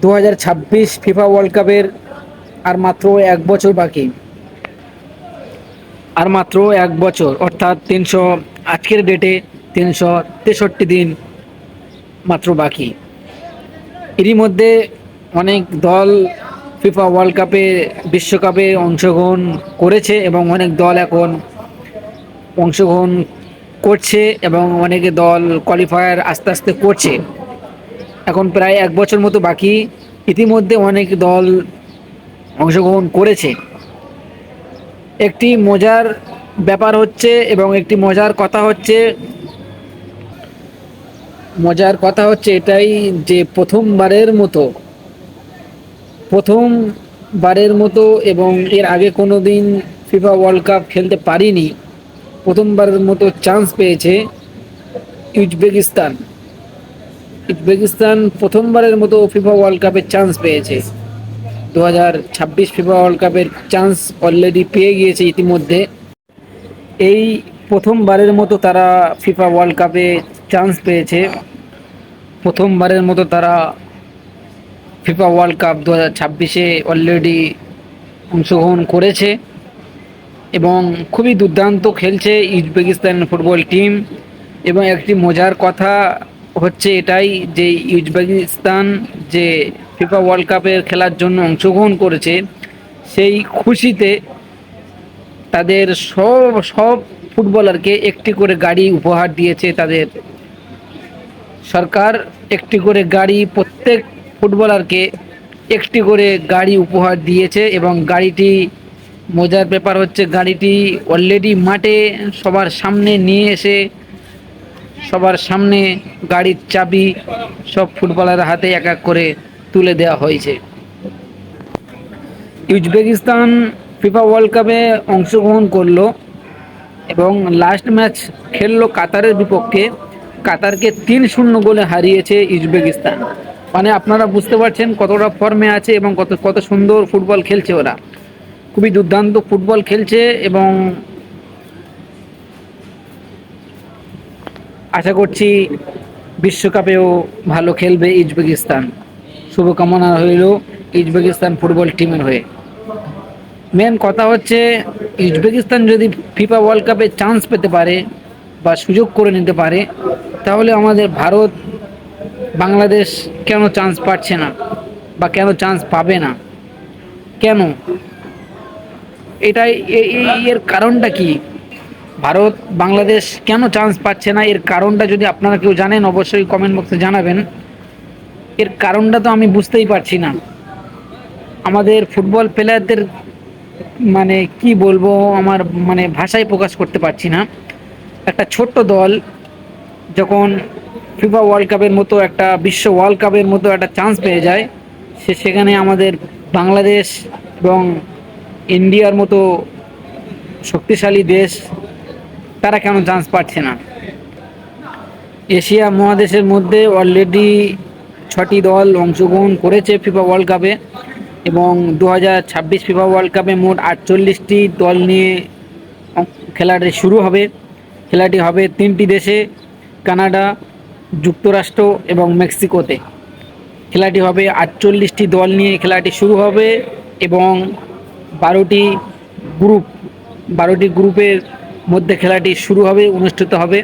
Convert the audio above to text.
দু হাজার ছাব্বিশ ফিফা ওয়ার্ল্ড কাপের আর মাত্র এক বছর বাকি। আর মাত্র এক বছর, অর্থাৎ তিনশো, আজকের ডেটে তিনশো তেষট্টি দিন মাত্র বাকি। এরই মধ্যে অনেক দল ফিফা ওয়ার্ল্ড কাপে, বিশ্বকাপে অংশগ্রহণ করেছে এবং অনেক দল এখন অংশগ্রহণ করছে এবং অনেকে দল কোয়ালিফায়ার আস্তে আস্তে করছে। এখন প্রায় এক বছর মতো বাকি। ইতিমধ্যে অনেক দল অংশগ্রহণ করেছে। একটি মজার ব্যাপার হচ্ছে এবং একটি মজার কথা হচ্ছে, মজার কথা হচ্ছে এটাই যে প্রথমবারের মতো প্রথমবারের মতো এবং এর আগে কোনো দিন ফিফা ওয়ার্ল্ড কাপ খেলতে পারিনি, প্রথমবারের মতো চান্স পেয়েছে উজবেকিস্তান উজবেকিস্তান প্রথমবারের মতো ফিফা ওয়ার্ল্ড কাপের চান্স পেয়েছে। দু হাজার ছাব্বিশ ফিফা ওয়ার্ল্ড কাপের চান্স অলরেডি পেয়ে গিয়েছে ইতিমধ্যে। এই প্রথমবারের মতো তারা ফিফা ওয়ার্ল্ড কাপে চান্স পেয়েছে। প্রথমবারের মতো তারা ফিফা ওয়ার্ল্ড কাপ দু হাজার ছাব্বিশে অলরেডি অংশগ্রহণ করেছে এবং খুবই দুর্দান্ত খেলছে উজবেকিস্তান ফুটবল টিম এবং একটি মজার কথা হচ্ছে এটাই যে উজবেকিস্তান যে ফিফা ওয়ার্ল্ড কাপের খেলার জন্য অংশগ্রহণ করেছে, সেই খুশিতে তাদের সব সব ফুটবলারকে একটি করে গাড়ি উপহার দিয়েছে তাদের সরকার। একটি করে গাড়ি, প্রত্যেক ফুটবলারকে একটি করে গাড়ি উপহার দিয়েছে এবং গাড়িটি, মজার ব্যাপার হচ্ছে গাড়িটি অলরেডি মাঠে সবার সামনে নিয়ে এসে সবার সামনে গাড়ির চাবি সব ফুটবলারের হাতে এক এক করে তুলে দেওয়া হয়েছে। উজবেকিস্তান ফিফা ওয়ার্ল্ড কাপে অংশগ্রহণ করল এবং লাস্ট ম্যাচ খেললো কাতারের বিপক্ষে। কাতারকে তিন শূন্য গোলে হারিয়েছে উজবেকিস্তান। মানে আপনারা বুঝতে পারছেন কতটা ফর্মে আছে এবং কত কত সুন্দর ফুটবল খেলছে ওরা। খুবই দুর্দান্ত ফুটবল খেলছে এবং আশা করছি বিশ্বকাপেও ভালো খেলবে উজবেকিস্তান শুভকামনা রইল উজবেকিস্তান ফুটবল টিমের হয়ে। মেন কথা হচ্ছে উজবেকিস্তান যদি ফিফা ওয়ার্ল্ড কাপে চান্স পেতে পারে বা সুযোগ করে নিতে পারে, তাহলে আমাদের ভারত, বাংলাদেশ কেন চান্স পাচ্ছে না বা কেন চান্স পাবে না? কেন? এটাই এর কারণটা কি? ভারত, বাংলাদেশ কেন চান্স পাচ্ছে না? এর কারণটা যদি আপনারা কেউ জানেন, অবশ্যই কমেন্ট বক্সে জানাবেন। এর কারণটা তো আমি বুঝতেই পারছি না। আমাদের ফুটবল প্লেয়ারদের মানে কি বলব, আমার মানে ভাষায় প্রকাশ করতে পারছি না। একটা ছোট্ট দল যখন ফিফা ওয়ার্ল্ড কাপের মতো একটা, বিশ্ব ওয়ার্ল্ড কাপের মতো একটা চান্স পেয়ে যায়, সে সেখানে আমাদের বাংলাদেশ এবং ইন্ডিয়ার মতো শক্তিশালী দেশ তারা কেন চান্স পাচ্ছে না? এশিয়া মহাদেশের মধ্যে অলরেডি ছটি দল অংশগ্রহণ করেছে ফিফা ওয়ার্ল্ড কাপে এবং দু হাজার ছাব্বিশ ফিফা ওয়ার্ল্ড কাপে মোট আটচল্লিশটি দল নিয়ে খেলাটি শুরু হবে। খেলাটি হবে তিনটি দেশে, কানাডা, যুক্তরাষ্ট্র এবং মেক্সিকোতে। খেলাটি হবে আটচল্লিশটি দল নিয়ে খেলাটি শুরু হবে এবং বারোটি গ্রুপ বারোটি গ্রুপের মধ্যে খেলাটি শুরু হবে অনুষ্ঠিত হবে।